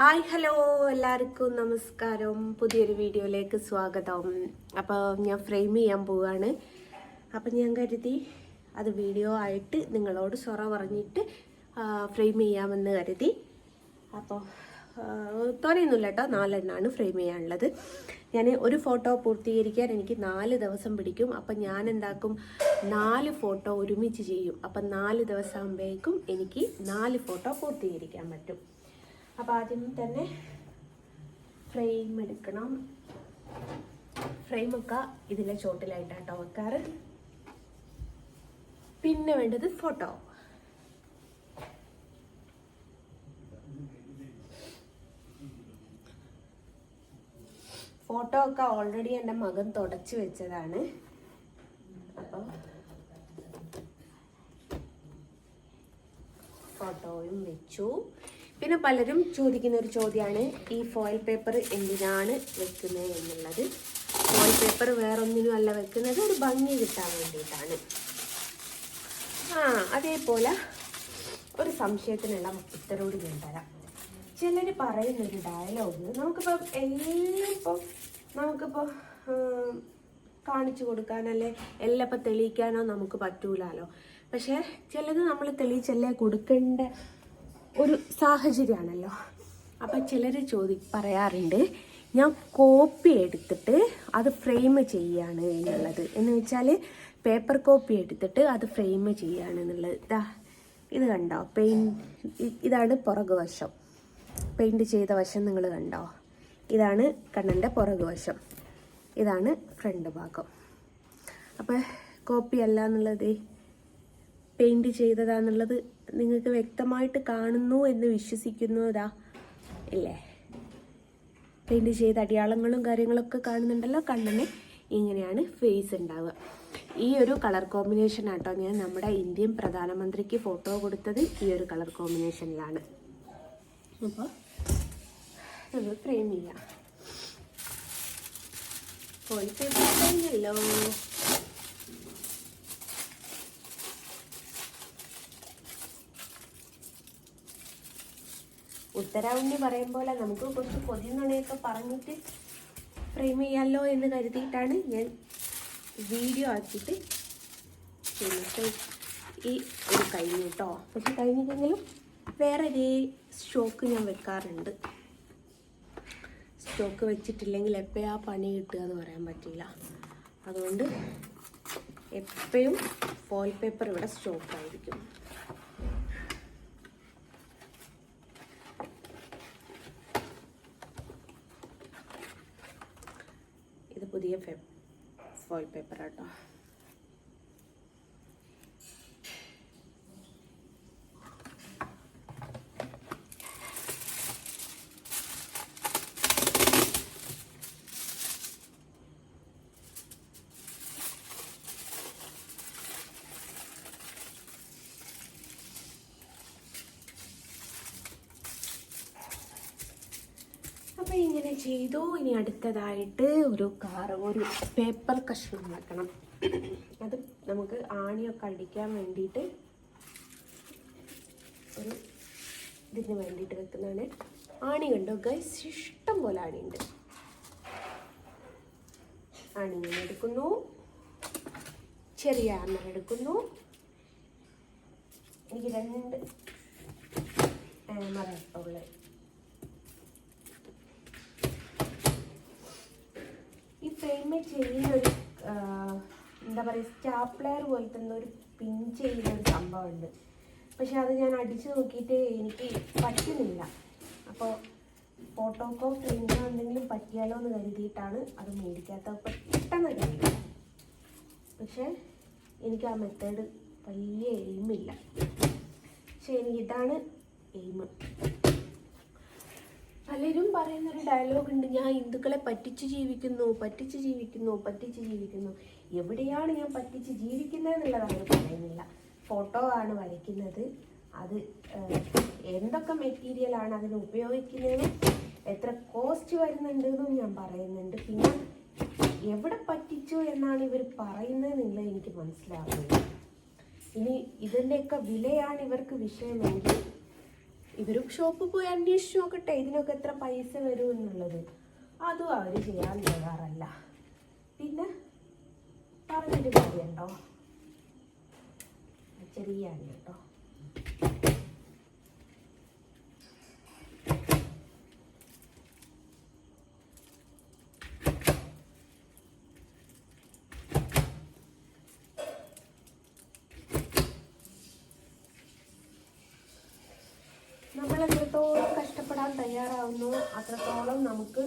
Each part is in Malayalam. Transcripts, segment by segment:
ഹായ് ഹലോ എല്ലാവർക്കും നമസ്കാരം. പുതിയൊരു വീഡിയോയിലേക്ക് സ്വാഗതം. അപ്പോൾ ഞാൻ ഫ്രെയിം ചെയ്യാൻ പോവുകയാണ് അപ്പം ഞാൻ കരുതി അത് വീഡിയോ ആയിട്ട് നിങ്ങളോട് സൊറ പറഞ്ഞിട്ട് ഫ്രെയിം ചെയ്യാമെന്ന് കരുതി. അപ്പോൾ തോനെയൊന്നുമില്ല കേട്ടോ. നാലെണ്ണമാണ് ഫ്രെയിം ചെയ്യാനുള്ളത്. ഞാൻ ഒരു ഫോട്ടോ പൂർത്തീകരിക്കാൻ എനിക്ക് നാല് ദിവസം പിടിക്കും. അപ്പം ഞാൻ എന്താക്കും നാല് ഫോട്ടോ ഒരുമിച്ച് ചെയ്യും. അപ്പം നാല് ദിവസം ആകുമ്പോഴേക്കും എനിക്ക് നാല് ഫോട്ടോ പൂർത്തീകരിക്കാൻ പറ്റും. അപ്പം ആദ്യം തന്നെ ഫ്രെയിം എടുക്കണം. ഫ്രെയിമൊക്കെ ഇതിലെ ചോട്ടിലായിട്ടാട്ടോ വെക്കാറ്. പിന്നെ വേണ്ടത് ഫോട്ടോ ഫോട്ടോ ഒക്കെ ഓൾറെഡി എന്റെ മകൻ തുടച്ചു വെച്ചതാണ്. അപ്പോൾ ഫോട്ടോയും വെച്ചു. പിന്നെ പലരും ചോദിക്കുന്ന ഒരു ചോദ്യമാണ് ഈ ഫോയിൽ പേപ്പർ എന്തിനാണ് വെക്കുന്നത് എന്നുള്ളത്. ഫോയിൽ പേപ്പർ വേറൊന്നിനും അല്ല വെക്കുന്നത് ഒരു ഭംഗി കിട്ടാൻ വേണ്ടിയിട്ടാണ്. ആ അതേപോലെ ഒരു സംശയത്തിനുള്ള ഉത്തരവോട് ഞാൻ തരാം. ചിലർ പറയുന്നൊരു ഡയലോഗ് നമുക്കിപ്പോൾ എല്ലാം ഇപ്പോൾ നമുക്കിപ്പോൾ കാണിച്ചു കൊടുക്കാനല്ലേ എല്ലാം ഇപ്പം തെളിയിക്കാനോ നമുക്ക് പറ്റൂലാലോ. പക്ഷേ ചിലത് നമ്മൾ തെളിയിച്ചല്ലേ കൊടുക്കേണ്ട? ഒരു സാഹചര്യമാണല്ലോ. അപ്പം ചിലർ ചോദി പറയാറുണ്ട് ഞാൻ കോപ്പി എടുത്തിട്ട് അത് ഫ്രെയിം ചെയ്യാണ് എന്നുള്ളത്. എന്ന് വെച്ചാൽ പേപ്പർ കോപ്പി എടുത്തിട്ട് അത് ഫ്രെയിം ചെയ്യാണ് എന്നുള്ളത്. ഇതാ ഇത് കണ്ടോ? പെയിന്റ് ഇതാണ് പുറകു വശം. പെയിന്റ് ചെയ്ത വശം നിങ്ങൾ കണ്ടോ? ഇതാണ് കണ്ണന്റെ പുറകു വശം. ഇതാണ് ഫ്രണ്ട് ഭാഗം. അപ്പോൾ കോപ്പി അല്ല എന്നുള്ളത് പെയിന്റ് ചെയ്തതാന്നുള്ളത് നിങ്ങൾക്ക് വ്യക്തമായിട്ട് കാണുന്നു എന്ന് വിശ്വസിക്കുന്നു ഇതാ ഇല്ലേ പെയിന്റ് ചെയ്ത അടയാളങ്ങളും കാര്യങ്ങളൊക്കെ കാണുന്നുണ്ടല്ലോ. കണ്ണിന് ഇങ്ങനെയാണ് ഫേസ് ഉണ്ടാവുക. ഈ ഒരു കളർ കോമ്പിനേഷൻ ആട്ടോ ഞാൻ നമ്മുടെ ഇന്ത്യൻ പ്രധാനമന്ത്രിക്ക് ഫോട്ടോ കൊടുത്തത് ഈ ഒരു കളർ കോമ്പിനേഷനിലാണ് അപ്പോൾ നമ്മൾ ഫ്രെയിം ചെയ്യാം. പോയി കഴിഞ്ഞല്ലോ ഉത്തരാവുണ്ണി പറയും പോലെ നമുക്ക് കുറച്ച് പൊതിനുണയൊക്കെ പറഞ്ഞിട്ട് ഫ്രെയിം ചെയ്യാമല്ലോ എന്ന് കരുതിയിട്ടാണ് ഞാൻ വീഡിയോ ആക്കിയിട്ട് ചെയ്യുന്നത്. ഈ ഒരു കഴിഞ്ഞു കേട്ടോ പക്ഷെ കഴിഞ്ഞിട്ടെങ്കിലും വേറെ ഒരു സ്റ്റോക്ക് ഞാൻ വെക്കാറുണ്ട്. സ്റ്റോക്ക് വെച്ചിട്ടില്ലെങ്കിൽ എപ്പോഴാ പണി കിട്ടുക എന്ന് പറയാൻ പറ്റില്ല അതുകൊണ്ട് എപ്പോഴും ഫോയിൽ പേപ്പർ ഇവിടെ സ്റ്റോക്ക് ഫോയിൽ പേപ്പർ ആട്ടോ അപ്പോൾ ഇങ്ങനെ ചെയ്തു. ഇനി അടുത്തതായിട്ട് ഒരു കാർ ഒരു പേപ്പർ കഷ്ണം വെക്കണം അത് നമുക്ക് ആണിയൊക്കെ അടിക്കാൻ വേണ്ടിയിട്ട് ഒരു ഇതിന് വേണ്ടിയിട്ട് വെക്കുന്നതാണ്. ആണി കണ്ടോ? ഗൈസ് ഇഷ്ടം പോലെ ആണിയുണ്ട്. ആണി ഇങ്ങനെ എടുക്കുന്നു. ചെറിയ ആമർ എടുക്കുന്നു. എനിക്ക് രണ്ട് ആമർ ഉള്ളത് ഈ ചെയ്യുന്നൊരു എന്താ പറയുക സ്റ്റാപ്ലെയർ പോലത്തെ ഒരു പിൻ ചെയ്യുന്ന ഒരു സംഭവമുണ്ട്. പക്ഷെ അത് ഞാൻ അടിച്ചു നോക്കിയിട്ട് എനിക്ക് പറ്റുന്നില്ല. അപ്പോൾ ഫോട്ടോക്കോ പ്രിന്റോ എന്തെങ്കിലും പറ്റിയാലോ എന്ന് കരുതിയിട്ടാണ് അത് മേടിക്കാത്ത പെട്ടെന്ന് കഴിയും പക്ഷേ എനിക്ക് ആ മെത്തേഡ് വലിയ എയിമില്ല. പക്ഷെ എനിക്ക് ഇതാണ് എയിം. പലരും പറയുന്ന ഒരു ഡയലോഗ് ഉണ്ട് ഞാൻ ഹിന്ദുക്കളെ പറ്റിച്ച് ജീവിക്കുന്നു പറ്റിച്ച് ജീവിക്കുന്നു പറ്റിച്ച് ജീവിക്കുന്നു. എവിടെയാണ് ഞാൻ പറ്റിച്ച് ജീവിക്കുന്നത് എന്നുള്ളത് പറയുന്നില്ല. ഫോട്ടോ ആണ് വരയ്ക്കുന്നത്. അത് എന്തൊക്കെ മെറ്റീരിയൽ ആണ് അതിന് ഉപയോഗിക്കുന്നതെന്നും എത്ര കോസ്റ്റ് വരുന്നുണ്ട് എന്നും ഞാൻ പറയുന്നുണ്ട്. പിന്നെ എവിടെ പറ്റിച്ചു എന്നാണ് ഇവർ പറയുന്നത് എനിക്ക് മനസ്സിലാവുന്നത് ഇനി ഇതിന്റെയൊക്കെ വിലയാണ് ഇവർക്ക് വിഷയമെങ്കിൽ ഇവരും ഷോപ്പിൽ പോയി അന്വേഷിച്ച് നോക്കട്ടെ ഇതിനൊക്കെ എത്ര പൈസ വരും എന്നുള്ളത്. അതും അവർ ചെയ്യാൻ തയ്യാറല്ല. പിന്നെ പറഞ്ഞിട്ട് കാര്യമുണ്ടോ ചെറിയ കേട്ടോ നമ്മൾ എത്രത്തോളം കഷ്ടപ്പെടാൻ തയ്യാറാവുന്നു അത്രത്തോളം നമുക്ക്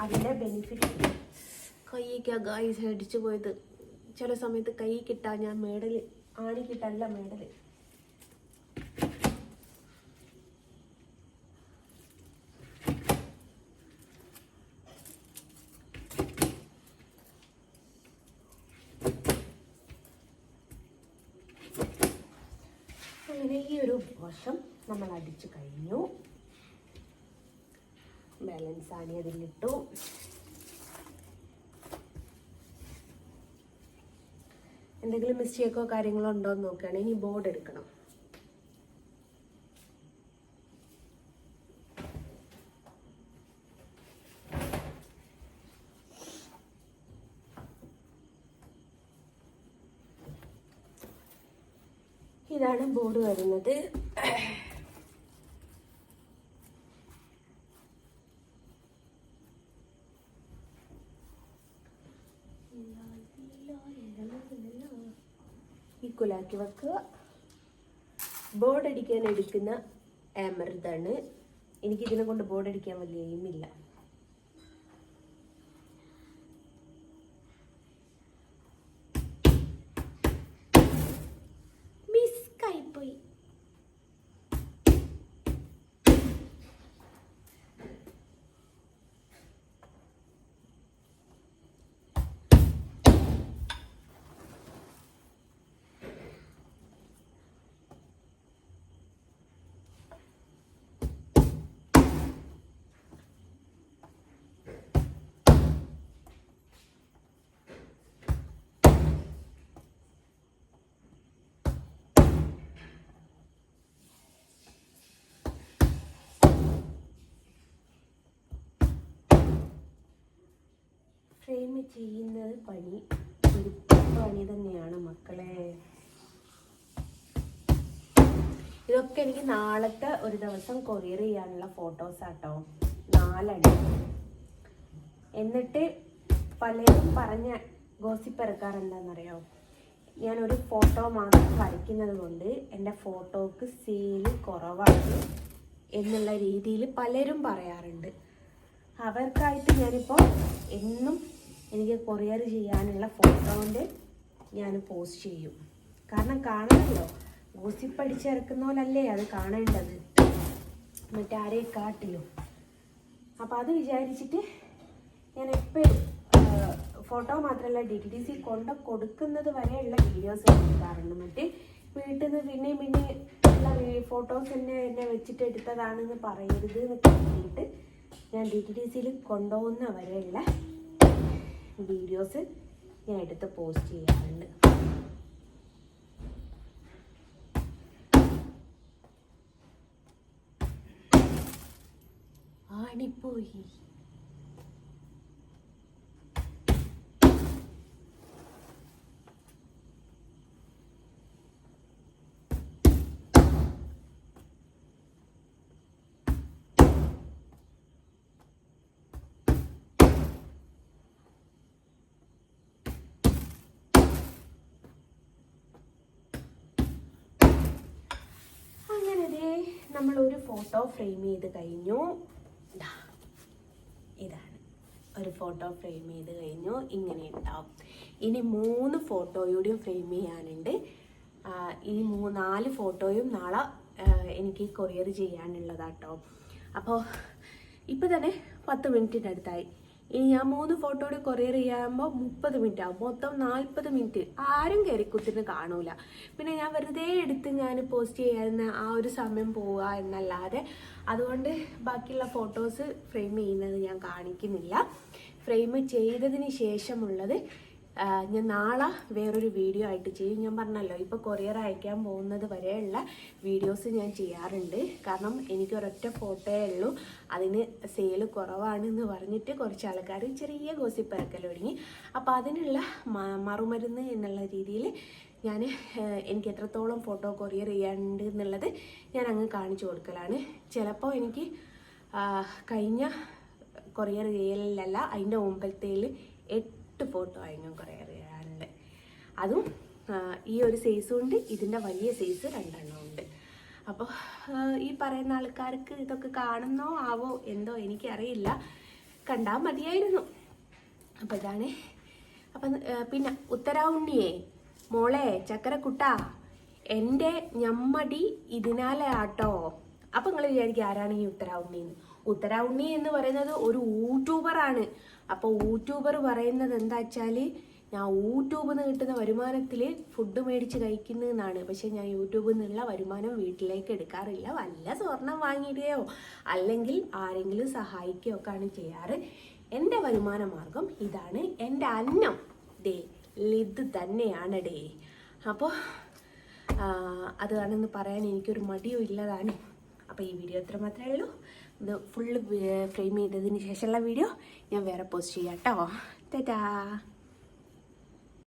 അതിന്റെ ബെനിഫിറ്റ് കിട്ടും കൈക്ക് ഗായ്സ് അടിച്ചു പോയത്. ചില സമയത്ത് കൈ കിട്ടാൻ ഞാൻ മേഡൽ ആണി കിട്ടല്ല മേടൽ അങ്ങനെ ഈ ഒരു വശം നമ്മൾ അടിച്ചു കഴിഞ്ഞു. ബാലൻസ് ആണി അതിലിട്ടു. എന്തെങ്കിലും മിസ്റ്റേക്കോ കാര്യങ്ങളോ ഉണ്ടോ എന്ന് നോക്കുകയാണ് ഇനി ബോർഡ് എടുക്കണം. ഇതാണ് ബോർഡ് വരുന്നത്. ഈക്വലാക്കി വെക്കുക. ബോർഡ് അടിക്കാൻ എടുക്കുന്ന എമർദാണ് എനിക്കിതിനെ കൊണ്ട് ബോർഡ് അടിക്കാൻ വലിയ എയിമില്ല ഫ്രെയിം ചെയ്യുന്നത് പണി ഒരു പണി തന്നെയാണ് മക്കളെ. ഇതൊക്കെ എനിക്ക് നാളത്തെ ഒരു ദിവസം കൊറിയർ ചെയ്യാനുള്ള ഫോട്ടോസ് ആട്ടോ. നാലെണ്ണം എന്നിട്ട് പലരും പറഞ്ഞ ഗോസിപ്പ് ഇറക്കാറ് എന്താണെന്നറിയോ? ഞാനൊരു ഫോട്ടോ മാത്രം വരയ്ക്കുന്നത് കൊണ്ട് എന്റെ ഫോട്ടോക്ക് സെയിൽ കുറവാണ് എന്നുള്ള രീതിയിൽ പലരും പറയാറുണ്ട്. അവർക്കായിട്ട് ഞാനിപ്പോൾ എന്നും എനിക്ക് കൊറിയർ ചെയ്യാനുള്ള ഫോട്ടോന്റെ ഞാൻ പോസ്റ്റ് ചെയ്യും. കാരണം കാണണമല്ലോ ഗോസിപ്പ് അടിച്ചിറക്കുന്ന പോലല്ലേ അത് കാണേണ്ടത്? മറ്റാരെ കാട്ടിലും. അപ്പോൾ അത് വിചാരിച്ചിട്ട് ഞാൻ എപ്പോഴും ഫോട്ടോ മാത്രമല്ല ഡി ടി സി കൊണ്ട് കൊടുക്കുന്നത് വരെയുള്ള വീഡിയോസ് എടുക്കാറുണ്ട് മറ്റേ വീട്ടിൽ നിന്ന് പിന്നെയും പിന്നെ ഉള്ള ഫോട്ടോസ് തന്നെ എന്നെ വെച്ചിട്ട് എടുത്തതാണെന്ന് പറയരുത് എന്ന് പറഞ്ഞിട്ട് ഞാൻ ഡി ടി ഡി സിയിൽ കൊണ്ടുപോകുന്ന വരെയുള്ള വീഡിയോസ് ഞാൻ എടുത്ത് പോസ്റ്റ് ചെയ്യാറുണ്ട്. ആണിപ്പോയി. നമ്മൾ ഒരു ഫോട്ടോ ഫ്രെയിം ചെയ്ത് കഴിഞ്ഞു. ഇതാണ്. ഒരു ഫോട്ടോ ഫ്രെയിം ചെയ്ത് കഴിഞ്ഞു. ഇങ്ങനെ ഉണ്ടാവും. ഇനി മൂന്ന് ഫോട്ടോയുടെയും ഫ്രെയിം ചെയ്യാനുണ്ട്. ഈ മൂ നാല് ഫോട്ടോയും നാളെ എനിക്ക് കൊറിയർ ചെയ്യാനുള്ളതാട്ടോ. അപ്പോൾ ഇപ്പോൾ തന്നെ പത്ത് മിനിറ്റിന്റെ അടുത്തായി. ഇനി ഞാൻ മൂന്ന് ഫോട്ടോ കൂടി കൊറിയർ ചെയ്യാകുമ്പോൾ മുപ്പത് മിനിറ്റ് ആവും. മൊത്തം നാൽപ്പത് മിനിറ്റ് ആരും കയറി കുത്തിന്ന് കാണൂല. പിന്നെ ഞാൻ വെറുതെ എടുത്ത് ഞാൻ പോസ്റ്റ് ചെയ്യാവുന്ന ആ ഒരു സമയം പോവുക എന്നല്ലാതെ അതുകൊണ്ട് ബാക്കിയുള്ള ഫോട്ടോസ് ഫ്രെയിം ചെയ്യുന്നത് ഞാൻ കാണിക്കുന്നില്ല. ഫ്രെയിം ചെയ്തതിന് ശേഷമുള്ളത് ഞാൻ നാളെ വേറൊരു വീഡിയോ ആയിട്ട് ചെയ്യും. ഞാൻ പറഞ്ഞല്ലോ ഇപ്പോൾ കൊറിയർ അയക്കാൻ പോകുന്നത് വരെയുള്ള വീഡിയോസ് ഞാൻ ചെയ്യാറുണ്ട്. കാരണം എനിക്ക് ഒരൊറ്റ ഫോട്ടോയേ ഉള്ളൂ. അതിന് സെയിൽ കുറവാണെന്ന് പറഞ്ഞിട്ട് കുറച്ച് ആൾക്കാർ ചെറിയ ഗോസിപ്പ് ഇറക്കൽ തുടങ്ങി അപ്പോൾ അതിനുള്ള മറുമരുന്ന് എന്നുള്ള രീതിയിൽ ഞാൻ എനിക്ക് എത്രത്തോളം ഫോട്ടോ കൊറിയർ ചെയ്യാനുണ്ട് എന്നുള്ളത് ഞാൻ അങ്ങ് കാണിച്ചു കൊടുക്കലാണ്. ചിലപ്പോൾ എനിക്ക് കഴിഞ്ഞ കൊറിയർ ചെയ്യലിലല്ല അതിന്റെ മുമ്പത്തേൽ എട്ട് ഫോട്ടോ ആയിരുന്നു കുറേ അറിയാറുണ്ട്. അതും ഈ ഒരു സൈസും ഉണ്ട് ഇതിന്റെ വലിയ സൈസ് രണ്ടെണ്ണം ഉണ്ട്. അപ്പോൾ ഈ പറയുന്ന ആൾക്കാർക്ക് ഇതൊക്കെ കാണുന്നോ ആവോ എന്തോ എനിക്കറിയില്ല. കണ്ടാൽ മതിയായിരുന്നു. അപ്പോൾ ഇതാണ്. അപ്പം പിന്നെ ഉത്തരാവുണ്ണിയെ മോളെ ചക്കരക്കുട്ട എന്റെ ഞമ്മടി ഇതിനാലെ ആട്ടോ അപ്പം നിങ്ങൾ വിചാരിക്കും ആരാണ് ഈ ഉത്തരാവുണ്ണി ഉത്തരാവുണ്ണി എന്ന് പറയുന്നത് ഒരു യൂട്യൂബറാണ് അപ്പോൾ യൂട്യൂബർ പറയുന്നത് എന്താ വെച്ചാൽ ഞാൻ യൂട്യൂബിൽ നിന്ന് കിട്ടുന്ന വരുമാനത്തിൽ ഫുഡ് മേടിച്ച് കഴിക്കുന്നതെന്നാണ് പക്ഷേ ഞാൻ യൂട്യൂബിൽ നിന്നുള്ള വരുമാനം വീട്ടിലേക്ക് എടുക്കാറില്ല. വല്ല സ്വർണം വാങ്ങിയിടുകയോ അല്ലെങ്കിൽ ആരെങ്കിലും സഹായിക്കുകയോ ഒക്കെയാണ് ചെയ്യാറ്. എന്റെ വരുമാന മാർഗം ഇതാണ്. എന്റെ അന്നം ഡേ ഇത് തന്നെയാണ് ഡേ. അപ്പോൾ അതാണെന്ന് പറയാൻ എനിക്കൊരു മടിയും ഇല്ലതാണ്. അപ്പോൾ ഈ വീഡിയോ ഇത്ര മാത്രമേ ഉള്ളൂ. ഇത് ഫുള്ള് ഫ്രെയിം ചെയ്തതിന് ശേഷമുള്ള വീഡിയോ ഞാൻ വേറെ പോസ്റ്റ് ചെയ്യാം കേട്ടോ ടാറ്റാ.